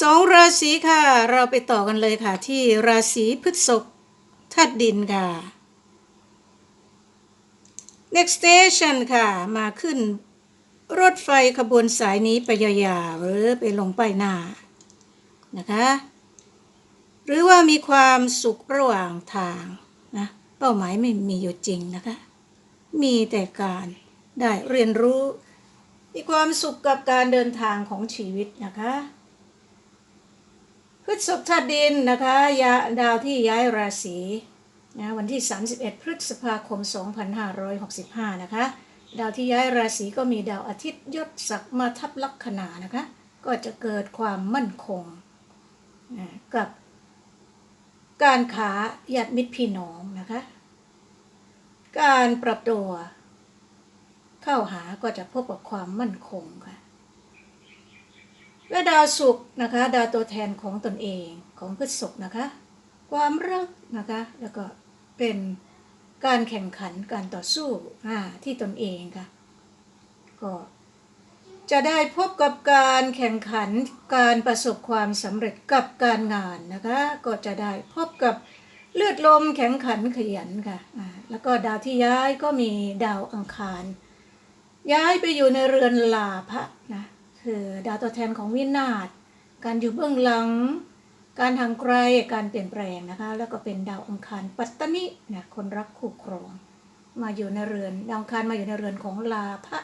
12ราศีค่ะ เราไปต่อกันเลยค่ะ ที่ราศีพฤษภธาตุดินค่ะ next station ค่ะ มาขึ้น รถไฟขบวนสายนี้ไปยาวๆหรือไปลงป้ายหน้านะคะ หรือว่ามีความสุขระหว่างทางนะเป้าหมายไม่มีอยู่จริงนะคะ มีแต่การได้เรียนรู้ มีความสุขกับการเดินทางของชีวิตนะคะ พฤษภธาตุดินนะคะยาดาวที่ย้ายราศีนะวันที่ 31 พฤษภาคม 2565 นะคะ ดาวที่ย้ายราศีก็มีดาวอาทิตย์ยศศักดิ์มาทับลัคนานะคะ ก็จะเกิดความมั่นคงนะกับการขาญาติมิตรพี่น้องนะคะ การปรับตัว เข้าหาก็จะพบกับความมั่นคงค่ะ และดาวศุกร์นะคะดาวตัวแทนของตนเองของพฤษภนะคะ ความรักนะคะแล้วก็เป็นการแข่งขันการต่อสู้ที่ตนเองค่ะก็จะได้พบกับการแข่งขันการประสบความสำเร็จกับการงานนะคะ ก็จะได้พบกับเลือดลมแข็งขันขยันค่ะแล้วก็ดาวที่ย้ายก็มีดาวอังคาร ย้ายไปอยู่ในเรือนลาภะนะ ดาวตัวแทนของวินาศการอยู่เบื้องหลัง การทางไกลการเปลี่ยนแปลงนะคะ แล้วก็เป็นดาวองคารปัตตนินะคนรักคู่ครอง มาอยู่ในเรือน ดาวอังคารมาอยู่ในเรือนของลาภะ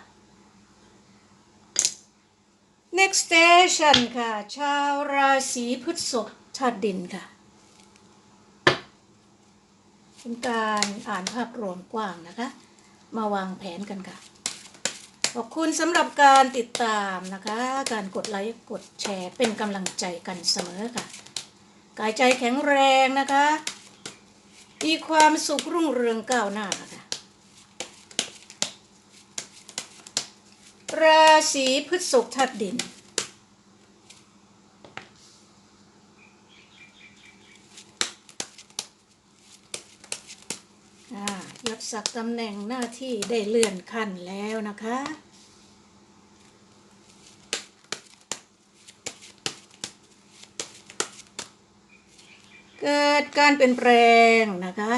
next station ค่ะ ชาวราศีพฤษภธาตุดินค่ะเป็นการอ่านภาพรวมกว้างนะคะ มาวางแผนกันค่ะ ขอบคุณสำหรับการติดตามนะคะ การกดไลค์กดแชร์เป็นกำลังใจกันเสมอค่ะ กายใจแข็งแรงนะคะ มีความสุขรุ่งเรืองก้าวหน้าค่ะ ราศีพฤษภธาตุดินยศศักดิ์ตำแหน่งหน้าที่ได้เลื่อนขั้นแล้วนะคะ เกิดการเปลี่ยนแปลงนะคะ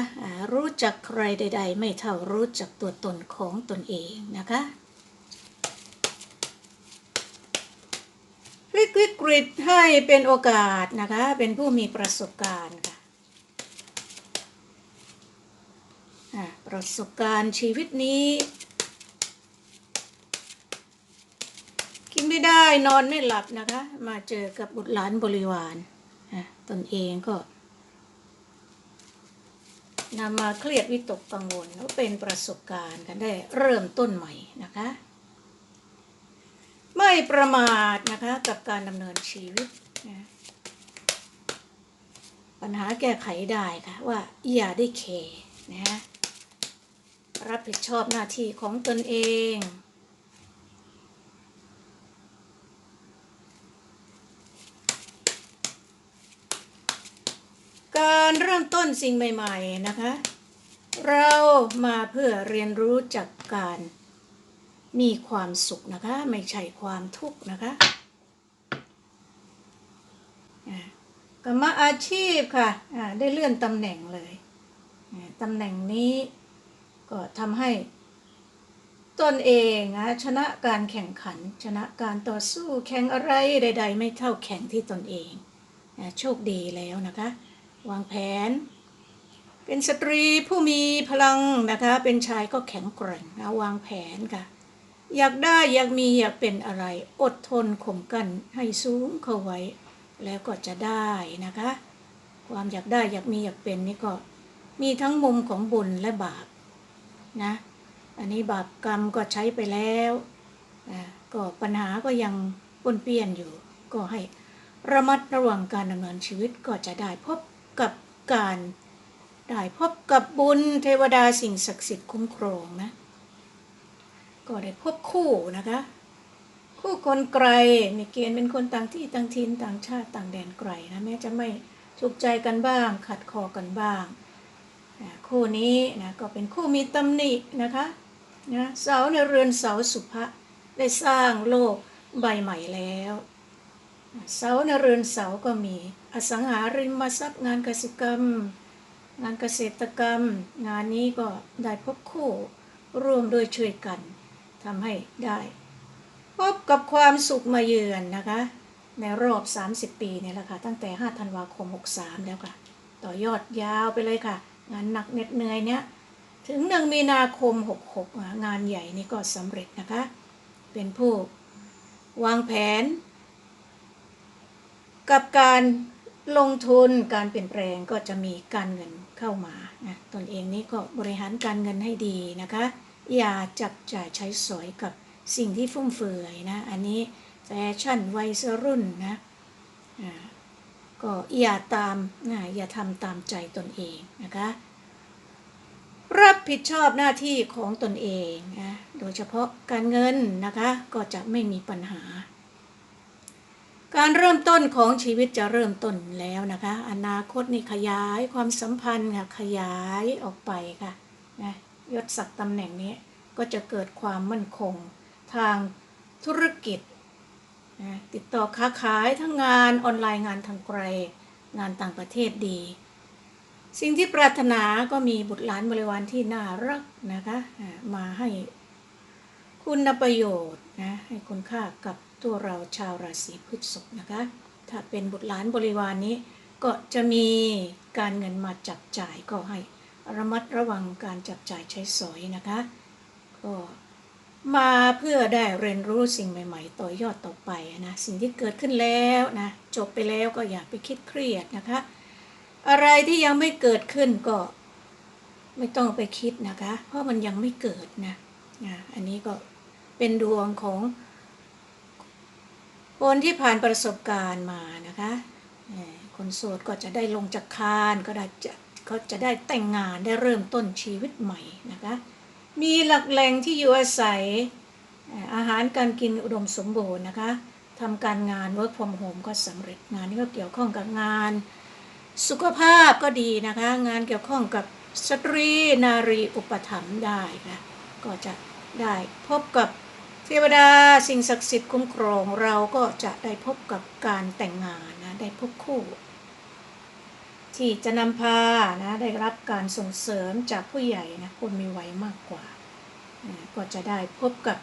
รู้จักใครใด ๆ ไม่เท่ารู้จักตัวตนของตนเองนะคะพลิกวิกฤตให้เป็นโอกาสนะคะ เป็นผู้มีประสบการณ์ค่ะประสบการณ์ชีวิตนี้ กินไม่ได้นอนไม่หลับนะคะ มาเจอกับบุตรหลานบริวารตนเองก็ นำมาเครียดวิตกกังวลแล้วเป็นประสบการณ์กันได้เริ่มต้นใหม่นะคะ ไม่ประมาทนะคะกับการดำเนินชีวิตนะปัญหาแก้ไขได้ค่ะว่าอย่าได้เคนะฮะรับผิดชอบหน้าที่ของตนเอง การเริ่มต้นสิ่งใหม่ ๆนะคะ เรามาเพื่อเรียนรู้จากการมีความสุขนะคะ ไม่ใช่ความทุกข์นะคะอ่ากรรมอาชีพค่ะได้เลื่อนตำแหน่งเลยตำแหน่งนี้ก็ทำให้ตนเองนะชนะการแข่งขัน ชนะการต่อสู้แข่งอะไรใด ๆ ไม่เท่าแข่งที่ตนเองโชคดีแล้วนะคะ วางแผน เป็นสตรีผู้มีพลังนะคะ เป็นชายก็แข็งแกร่งนะวางแผนค่ะ อยากได้อยากมีอยากเป็นอะไร อดทนข่มกันให้สูงเข้าไว้ แล้วก็จะได้นะคะ ความอยากได้อยากมีอยากเป็นนี่ก็มีทั้งมุมของบุญและบาปนะ อันนี้บาปกรรมก็ใช้ไปแล้วอ่าก็ปัญหาก็ยังปนเปี้ยนอยู่ ก็ให้ระมัดระวังการดำเนินชีวิตก็จะได้พบ กับการได้พบกับบุญเทวดาสิ่งศักดิ์สิทธิ์คุ้มครองนะ ก็ได้พบคู่นะคะ คู่คนไกลมีเกณฑ์เป็นคนต่างที่ต่างถิ่นต่างชาติต่างแดนไกลนะแม้จะไม่ถูกใจกันบ้าง ขัดคอกันบ้างคู่นี้นะก็เป็นคู่มีตำหนินะคะนะเสาในเรือนเสาสุภะได้สร้างโลกใบใหม่แล้ว เสาในเรือนเสาก็มี อสังหาริมทรัพย์งานเกสิกรรม งานเกษตรกรรม งานนี้ก็ได้พบคู่ร่วมด้วยช่วยกันทำให้ได้ พบกับความสุขมาเยือนนะคะ ในรอบ 30 ปีเนี่ยแหละค่ะ ตั้งแต่ 5 ธันวาคม 63 แล้วค่ะ ต่อยอดยาวไปเลยค่ะ งานหนักเหน็ดเหนื่อยเนี้ยถึง 1 มีนาคม 66 งานใหญ่นี่ก็สำเร็จนะคะ เป็นผู้วางแผน กับการลงทุนการเปลี่ยนแปลงก็จะมีการเงินเข้ามานะตนเองนี่ก็บริหารการเงินให้ดีนะคะ อย่าจับจ่ายใช้สอยกับสิ่งที่ฟุ่มเฟือยนะ อันนี้แฟชั่นวัยรุ่นนะอ่าก็อย่าตามนะอย่าทำตามใจตนเองนะคะรับผิดชอบหน้าที่ของตนเองนะโดยเฉพาะการเงินนะคะก็จะไม่มีปัญหา การเริ่มต้นของชีวิตจะเริ่มต้นแล้วนะคะ อนาคตนี่ขยายความสัมพันธ์ค่ะขยายออกไปค่ะนะยศศักดิ์ตำแหน่งนี้ก็จะเกิดความมั่นคงทางธุรกิจนะติดต่อค้าขายทั้งงานออนไลน์งานทางไกล งานต่างประเทศดี สิ่งที่ปรารถนาก็มีบุตรหลานบริวารที่น่ารักนะคะมาให้คุณประโยชน์นะให้คุณค่ากับ ตัวเราชาวราศีพฤษภนะคะ ถ้าเป็นบุตรหลานบริวารนนี้ ก็จะมีการเงินมาจับจ่ายก็ให้ระมัดระวังการจับจ่ายใช้สอยนะคะ ก็มาเพื่อได้เรียนรู้สิ่งใหม่ ๆ ต่อยอดต่อไปนะสิ่งที่เกิดขึ้นแล้วนะจบไปแล้วก็อย่าไปคิดเครียดนะคะ อะไรที่ยังไม่เกิดขึ้นก็ไม่ต้องไปคิดนะคะ เพราะมันยังไม่เกิดนะนะอันนี้ก็เป็นดวงของ คนที่ผ่านประสบการณ์มานะคะคนโสดก็จะได้ลงจากคานก็ได้จะก็จะได้แต่งงานได้เริ่มต้นชีวิตใหม่นะคะมีหลักแหล่งที่อยู่อาศัยเอ่ออาหารการกินอุดมสมบูรณ์นะคะทำการงาน work from home ก็สำเร็จงานนี้ก็เกี่ยวข้องกับงาน สุขภาพก็ดีนะคะ งานเกี่ยวข้องกับสตรีนารีอุปถัมภ์ได้ค่ะก็จะได้พบกับ เทวดาสิ่งศักดิ์สิทธิ์คุ้มครองเราก็จะได้พบกับการแต่งงานนะได้พบคู่ ที่จะนำพานะได้รับการส่งเสริมจากผู้ใหญ่นะคนมีวัยมากกว่า ก็จะได้พบกับ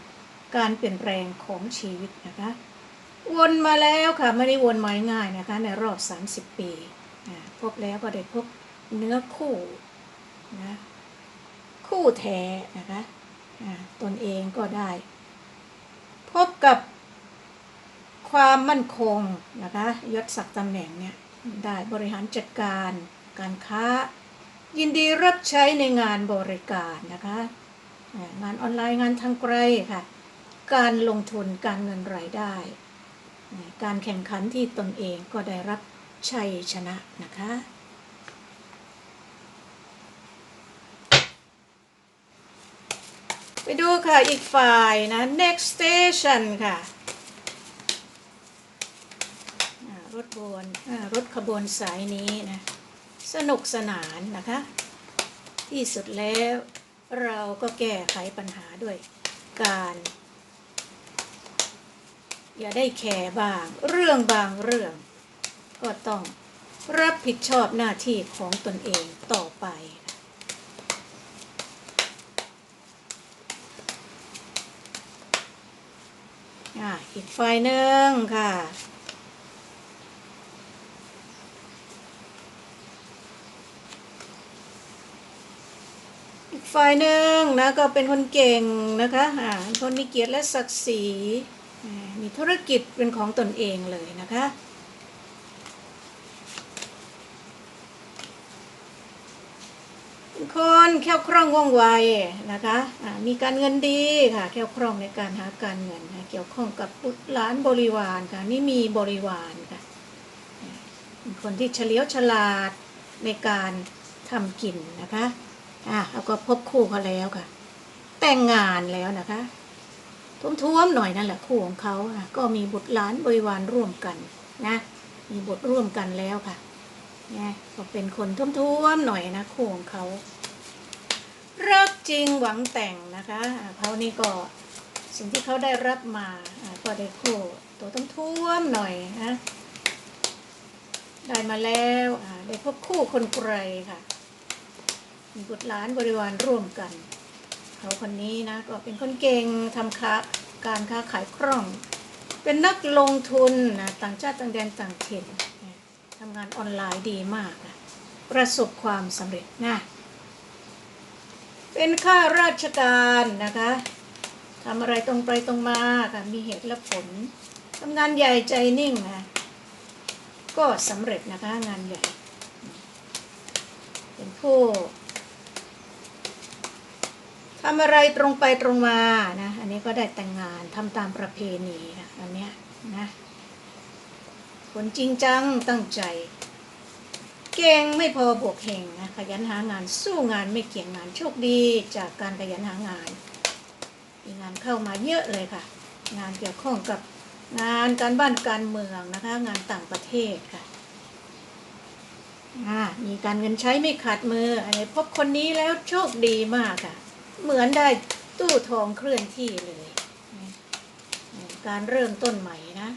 การเปลี่ยนแปลงของชีวิตนะคะวนมาแล้วค่ะไม่ได้วนมาง่ายนะคะในรอบ 30 ปีอ่าพบแล้วก็ได้พบเนื้อคู่นะคู่แท้นะคะอ่าตนเองก็ได้ พบกับความมั่นคงนะคะยศศักดิ์ตำแหน่งเนี่ยได้บริหารจัดการการค้า ยินดีรับใช้ในงานบริการนะคะงานออนไลน์งานทางไกลค่ะ การลงทุนการเงินรายได้ การแข่งขันที่ตนเองก็ได้รับชัยชนะนะคะ ไปดูค่ะอีกฝ่ายนะ next station ค่ะรถบวนรถขบวนสายนี้นะสนุกสนานนะคะ ที่สุดแล้วเราก็แก้ไขปัญหาด้วยการ อย่าได้แคร์บางเรื่องบางเรื่อง ก็ต้องรับผิดชอบหน้าที่ของตนเองต่อไป อะอีกฝ่ายหนึ่งค่ะ อีกฝ่ายหนึ่งนะก็เป็นคนเก่งนะคะอ่าคนมีเกียรติและศักดิ์ศรี มีธุรกิจเป็นของตนเองเลยนะคะ เป็น คนแคล่วคล่องว่องไวนะคะอ่ามีการเงินดีค่ะแคล่วคล่องในการหาการเงินนะเกี่ยวข้องกับบุตรหลานบริวารค่ะนี่มีบริวารค่ะเป็นคนที่เฉลียวฉลาดในการทำกินนะคะอะแล้วก็พบคู่เขาแล้วค่ะ แต่งงานแล้วนะคะท้วมๆหน่อยนั่นแหละคู่ของเขาอะก็มีบุตรหลานบริวารร่วมกันนะมีบุตรร่วมกันแล้วค่ะเนี่ยก็เป็นคนท้วมๆหน่อยนะคู่ของเขา จริงหวังแต่งนะคะเขานี่ก็สิ่งที่เขาได้รับมาก็ได้คู่ตัวต้องท่วมหน่อยนะได้มาแล้วได้พบคู่คนไกลค่ะ มีบุตรหลานบริวารร่วมกัน เขาคนนี้นะก็เป็นคนเก่งทำค้าการค้าขายคล่อง เป็นนักลงทุนนะต่างชาติต่างแดนต่างถิ่นทำงานออนไลน์ดีมากนะประสบความสำเร็จนะ เป็นข้าราชการนะคะทำอะไรตรงไปตรงมาค่ะ มีเหตุและผลทำงานใหญ่ใจนิ่งนะก็สำเร็จนะคะงานใหญ่ เป็นผู้ทำอะไรตรงไปตรงมานะ อันนี้ก็ได้แต่งงานทำตามประเพณีนะอันเนี้ยนะคนจริงจังตั้งใจ เก่งไม่พอบวกเฮงนะขยันหางานสู้งานไม่เกี่ยงงานโชคดีจากการขยันหางานมีงานเข้ามาเยอะเลยค่ะ งานเกี่ยวข้องกับงานการบ้านการเมืองนะคะ งานต่างประเทศค่ะมีการเงินใช้ไม่ขาดมืออันนี้พบคนนี้แล้วโชคดีมากค่ะ เหมือนได้ตู้ทองเคลื่อนที่เลย การเริ่มต้นใหม่นะ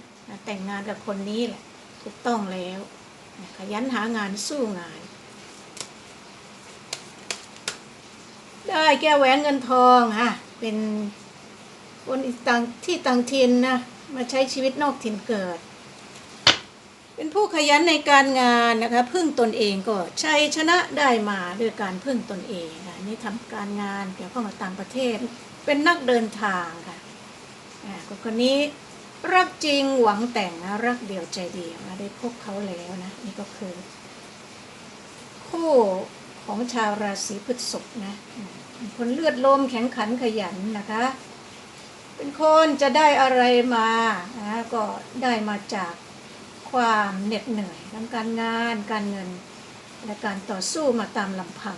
แต่งงานกับคนนี้แหละถูกต้องแล้ว ขยันหางานสู้งาน ได้แก้แหวนเงินทองฮะเป็นคนต่างที่ต่างถิ่นนะมาใช้ชีวิตนอกถิ่นเกิด เป็นผู้ขยันในการงานนะคะพึ่งตนเองก็ชัยชนะได้มาด้วยการพึ่งตนเองค่ะนี่ทำการงานเกี่ยวข้องกับต่างประเทศ เป็นนักเดินทางค่ะอ่าคนนี้ รักจริงหวังแต่งนะรักเดียวใจเดียวนะได้พบเขาแล้วนะ นี่ก็คือ คู่ของชาวราศีพฤษภนะคนเลือดลมแข็งขันขยันนะคะ เป็นคนจะได้อะไรมานะก็ได้มาจากความเหน็ดเหนื่อยทั้งการงานการเงิน และการต่อสู้มาตามลำพัง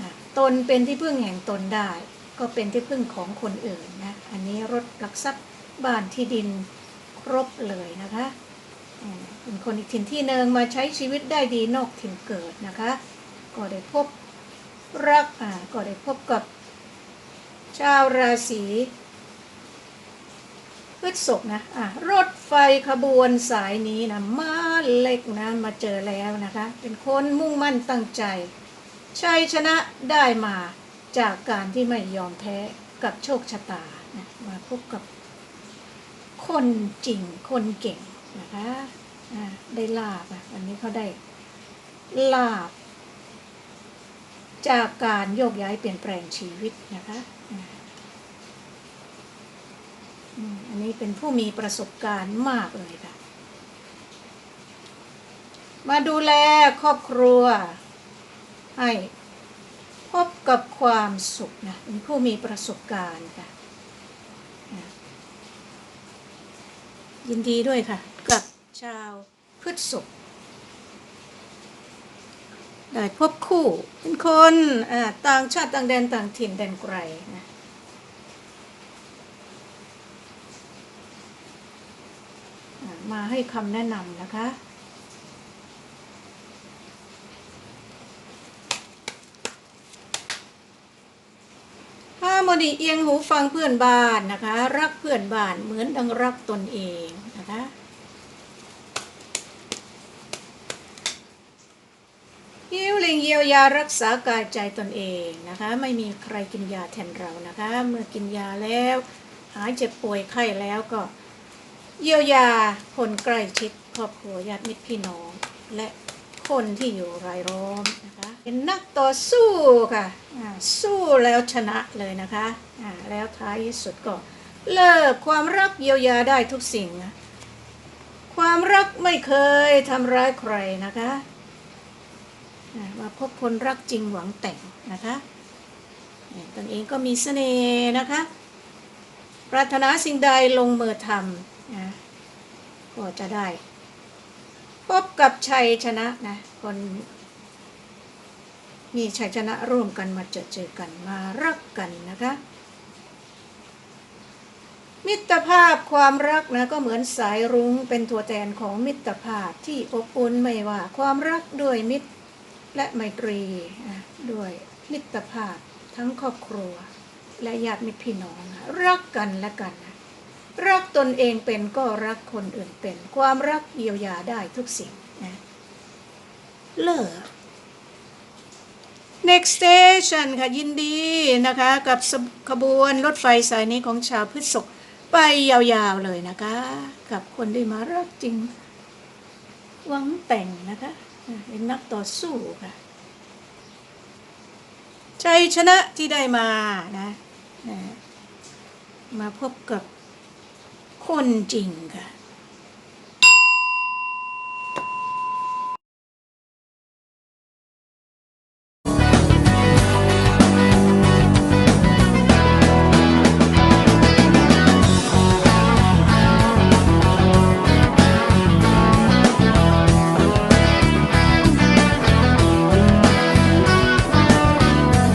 นะตนเป็นที่พึ่งแห่งตนได้ ก็เป็นที่พึ่งของคนอื่นนะอันนี้รถลักทรัพย์ บ้านที่ดินครบเลยนะคะเป็นคนอีกถิ่นที่หนึ่งมาใช้ชีวิตได้ดีนอกถิ่นเกิดนะคะ ก็ได้พบรักอ่าก็ได้พบกับชาวราศีพฤษภนะอะรถไฟขบวนสายนี้นะมาเล็กนะมาเจอแล้วนะคะ เป็นคนมุ่งมั่นตั้งใจชัยชนะได้มาจากการที่ไม่ยอมแพ้กับโชคชะตานะมาพบกับ คนจริงคนเก่งนะคะอ่าได้ลาบอันนี้เขาได้ลาบ จากการโยกย้ายเปลี่ยนแปลงชีวิตนะคะอันนี้เป็นผู้มีประสบการณ์มากเลยค่ะ มาดูแลครอบครัว ให้พบกับความสุขนะเป็นผู้มีประสบการณ์ค่ะ ยินดีด้วยค่ะ กับชาวพฤษภได้พบคู่เป็นคนต่างชาติต่างแดนต่างถิ่นแดนไกลนะมาให้คำแนะนำนะคะ ห้าโมดีเอียงหูฟังเพื่อนบ้านนะคะ รักเพื่อนบ้านเหมือนดังรักตนเองนะคะฮิวเลิงเยียวยารักษากายใจตนเองนะคะ ไม่มีใครกินยาแทนเรานะคะ เมื่อกินยาแล้ว หายเจ็บป่วยไข้แล้วก็ เยียวยาคนใกล้ชิดครอบครัวญาติมิตรพี่น้อง และคนที่อยู่รายล้อมนะคะ เป็นนักต่อสู้ค่ะสู้แล้วชนะเลยนะคะแล้วท้ายที่สุดก็เลิกความรักเยียวยาได้ทุกสิ่ง ความรักไม่เคยทำร้ายใครนะคะมาพบคนรักจริงหวังแต่งนะคะตนเองก็มีเสน่ห์นะคะ ปรารถนาสิ่งใดลงมือทำนะก็จะได้ พบกับชัยชนะนะ คน มีชัยชนะร่วมกันมาเจอเจอกันมารักกันนะคะ มิตรภาพความรักนะก็เหมือนสายรุ้งเป็นตัวแทนของมิตรภาพที่อบอุ่นไม่ว่าความรักด้วยมิตรและไมตรีด้วยมิตรภาพทั้งครอบครัว และญาติมิตรพี่น้องรักกันและกัน รักตนเองเป็นก็รักคนอื่นเป็น ความรักเยียวยาได้ทุกสิ่งนะเลิก next station ค่ะ ยินดีนะคะ กับขบวนรถไฟสายนี้ของชาวพฤษภไปยาวๆเลยนะคะ กับคนที่มารักจริง หวังแต่งนะคะเป็นนักต่อสู้ค่ะชัยชนะที่ได้มานะ มาพบกับคนจริงค่ะ